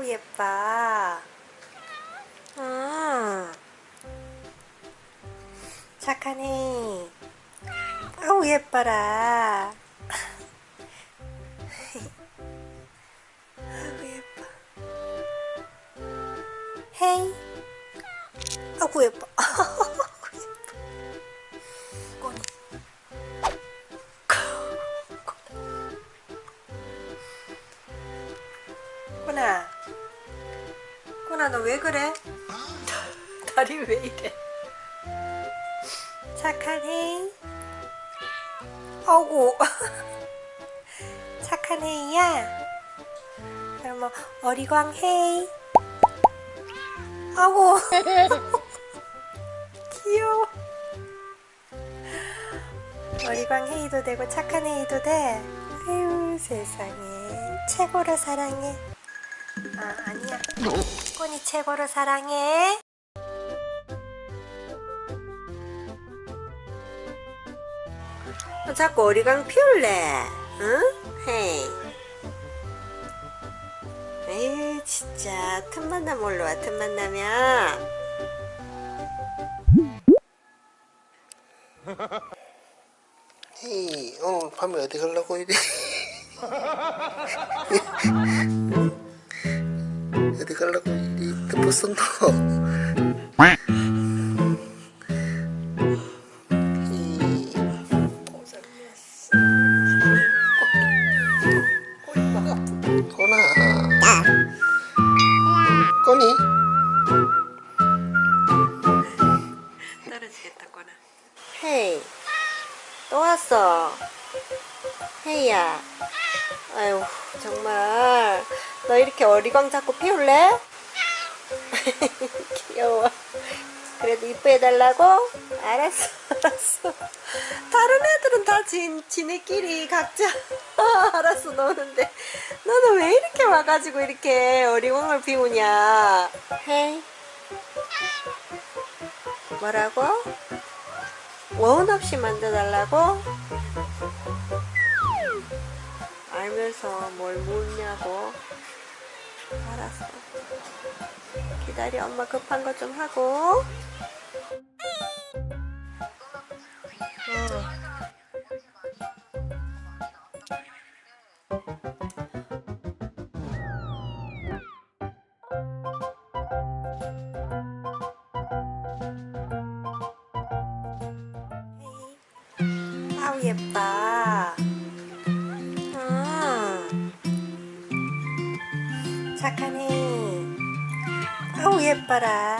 아우 예뻐. 음. 착하네. 아우 예뻐라. 아우 예뻐. 헤이. 아구 예뻐. 꼬나. 꼬나 너 왜 그래? 다리 왜 이래? 착하네. 아구. 착한. 그럼 뭐 어리광 헤이. 아구. 귀여워. 어리광 헤이도 되고 착한 헤이도 돼. 아유 세상에 최고로 사랑해. 아 아니야. 꼬니 최고로 사랑해. 어, 자꾸 어리광 피울래. 응? 헤이. 에이 진짜 틈만 나면 올라와 틈만 나면. 에이, 오늘 밤에 어디 가려고 이래? 어디 가려고 썼노? 꼬나 꼬니 떨어지겠다 꼬나. 헤이 또 왔어. 헤이야. 아유 정말 너 이렇게 어리광 자꾸 피울래? 귀여워. 그래도 이쁘게 해달라고? 알았어, 알았어. 다른 애들은 다 지, 지네끼리 각자 알았어 노는데 너는 왜 이렇게 와가지고 이렇게 어리광을 피우냐? 헤이. 뭐라고? 원 없이 만져달라고? 알면서 뭘 묻냐고? 알았어. 기다려, 엄마 급한 거 좀 하고. 어. 예뻐. 음. 착하네. 아우 예뻐라.